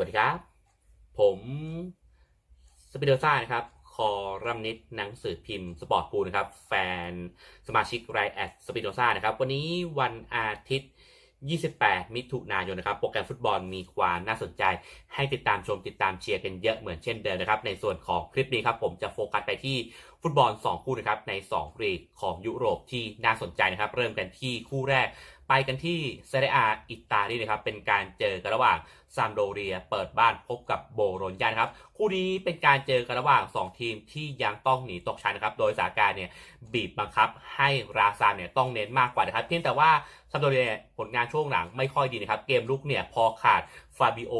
สวัสดีครับ ผมสปิเดอร์ซ่านะครับ คอรัมนิดหนังสือพิมพ์สปอร์ตพูนะครับ แฟนสมาชิกไรแอดสปิโดซ่านะครับ วันนี้วันอาทิตย์ 28 มิถุนายนนะครับ โปรแกรมฟุตบอลมีความน่าสนใจ ให้ติดตามชมติดตามเชียร์กันเยอะเหมือนเช่นเดิมนะครับ ในส่วนของคลิปนี้ครับ ผมจะโฟกัสไปที่ฟุตบอล 2 คู่นะครับใน2ลีกของยุโรปที่น่าสนใจนะครับ เริ่มกันที่คู่แรก ไปกันที่เซเรียอาอิตาลีนะครับ เป็นการเจอกันระหว่างซามโดเรียเปิดบ้านพบกับโบโรญญานะครับ คู่นี้เป็นการเจอกันระหว่าง 2 ทีมที่ยังต้องหนีตกชั้นนะครับ โดยสถานการณ์เนี่ยบีบบังคับให้ราซานเนี่ยต้องเน้นมากกว่านะครับ เพียงแต่ว่าซามโดเรียผลงานช่วงหลังไม่ค่อยดีนะครับ เกมลุกเนี่ยพอขาดฟาบิโอ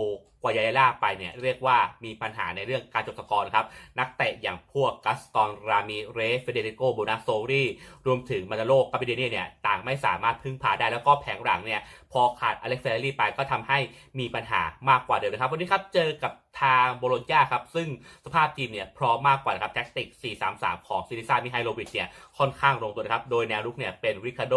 ายาล่าไปเนี่ยเรียกว่ามีปัญหาในเรื่องการจบสกอร์นะครับ นักเตะอย่างพวกกัสตอนรามิเรสเฟเดริโกโบนาโซรีรวมถึงมานาโลกาปิเดเนียเนี่ยต่างไม่สามารถพึ่งพาได้แล้วก็แผงหลังเนี่ยพอขาดอเล็กซานดรีไปก็ทำให้มีปัญหามากกว่าเดิมนะครับ วันนี้ครับเจอกับทางโบโลญญาครับ ซึ่งสภาพทีมเนี่ยพร้อมมากกว่านะครับแท็กติก 4-3-3 ของซิริซามิไฮโลวิชเนี่ยค่อนข้างลงตัวนะครับ โดยแนวรุกเนี่ยเป็นริคาโด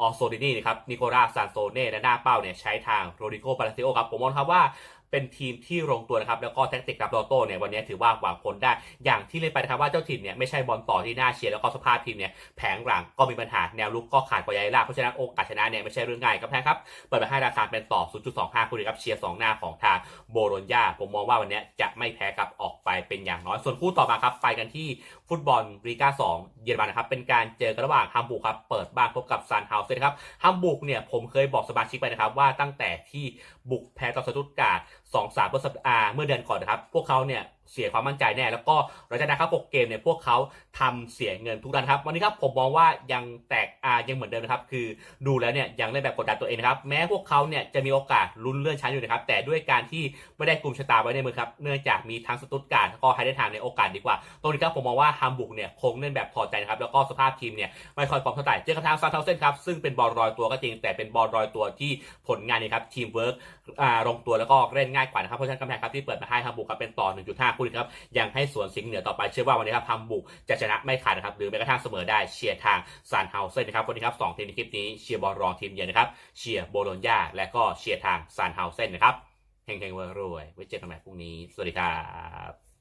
ออโซดินีนะครับนิโคลาซานโซเน่และหน้าเป้าเนี่ยใช้ทางโรดิโกปาลาซิโอครับผมมองครับว่าเป็นทีมที่ลงตัวนะครับ แล้วก็แท็กติกกับโรโต้เนี่ยวันนี้ถือว่าหวังผลได้ อย่างที่เล่นไปนะครับว่าเจ้าถิ่นเนี่ยไม่ใช่บอลต่อที่น่าเชียร์แล้วก็สภาพทีมเนี่ยแผงหลังก็มีปัญหาแนวลุกก็ขาดกว่ายายล่าเพราะฉะนั้นโอกาสชนะเนี่ยไม่ใช่เรื่องง่ายครับแพ้ครับเปิดมาให้ราคาเป็นต่อ 0.25 คุณครับเชียร์สองหน้าของทางโบโรญญาผมมองว่าวันนี้จะไม่แพ้ครับออกไปเป็นอย่างน้อยส่วนคู่ต่อมาครับไปกันที่ฟุตบอลลีกา2 เยอรมันนะครับเป็นการเจอกันระหว่างฮัมบูร์กครับเปิดบ้านพบกับซานเฮาเซนครับฮัมบูร์กเนี่ยผมเคยบอกสมาชิกไปนะครับว่าตั้งแต่ที่บุกแพ้ต่อสตุตการ์ด สองสามเมื่อสัปดาห์เมื่อเดือนก่อนนะครับ พวกเขาเนี่ย เสียความมั่นใจแน่ แล้วก็หลังจากนั้นครับ6เกมเนี่ยพวกเขาทำเสียเงินทุกนัดครับ วันนี้ครับผมมองว่ายังแตกอายังเหมือนเดิมนะครับ คือดูแล้วเนี่ยยังเล่นแบบกดดันตัวเองนะครับ แม้พวกเขาเนี่ยจะมีโอกาสลุ้นเลื่อนชั้นอยู่นะครับ แต่ด้วยการที่ไม่ได้กลุ่มชะตาไว้ในมือครับ เนื่องจากมีทั้งสตุตการ์ดแล้วก็ไฮเดนทางในโอกาสดีกว่า ตรงนี้ครับผมมองว่าฮัมบูร์กเนี่ยคงเล่นแบบพอใจนะครับ แล้วก็สภาพทีมเนี่ยไม่ค่อยพร้อมเท่าไหร่ เจอกับทางซานเทาเซนครับ ซึ่งเป็นบอลรอยตัวก็จริง แต่เป็นบอลรอยตัวที่ผลงานเนี่ครับทีมเวิร์กลงตัวแล้วก็เล่นง่ายกว่านะครับเพราะฉะนั้นกำแพงครับที่เปิดมาให้ฮัมบูร์กครับเป็นต่อ 1.5คู่นี้ครับยังให้สวนสิงห์เหนือต่อไปเชื่อว่าวันนี้ครับฮัมบุกจะชนะไม่ขาดนะครับหรือแม้กระทั่งเสมอได้เชียร์ทางซานเฮาเซ่นนะครับวันนี้ครับสองทีมในคลิปนี้เชียร์บอลรองทีมเยือนนะครับเชียร์โบโลญญาและก็เชียร์ทางซานเฮาเซ่นนะครับเฮงๆรวยๆไว้เจอกันใหม่พรุ่งนี้สวัสดีครับ